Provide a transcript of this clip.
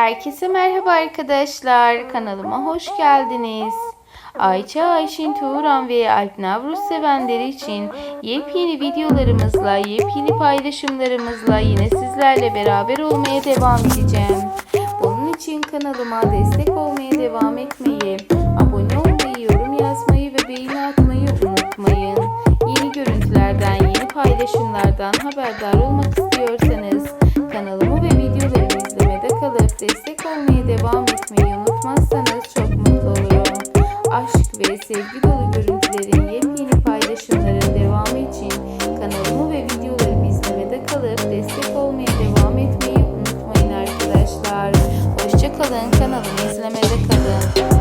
Herkese merhaba arkadaşlar. Kanalıma hoş geldiniz. Ayça Ayşin Tuğran ve Alp Navruz sevenleri için yepyeni videolarımızla, yepyeni paylaşımlarımızla yine sizlerle beraber olmaya devam edeceğim. Onun için kanalıma destek olmaya devam etmeyi, abone olmayı, yorum yazmayı ve beğeni atmayı unutmayın. Yeni görüntülerden, yeni paylaşımlardan haberdar olmak istiyorsanız devam etmeyi unutmazsanız çok mutlu olurum. Aşk ve sevgi dolu görüntülerin yepyeni paylaşımların devamı için kanalımı ve videolarımı izlemede kalıp destek olmaya devam etmeyi unutmayın arkadaşlar. Hoşçakalın kanalımı izlemede kalın.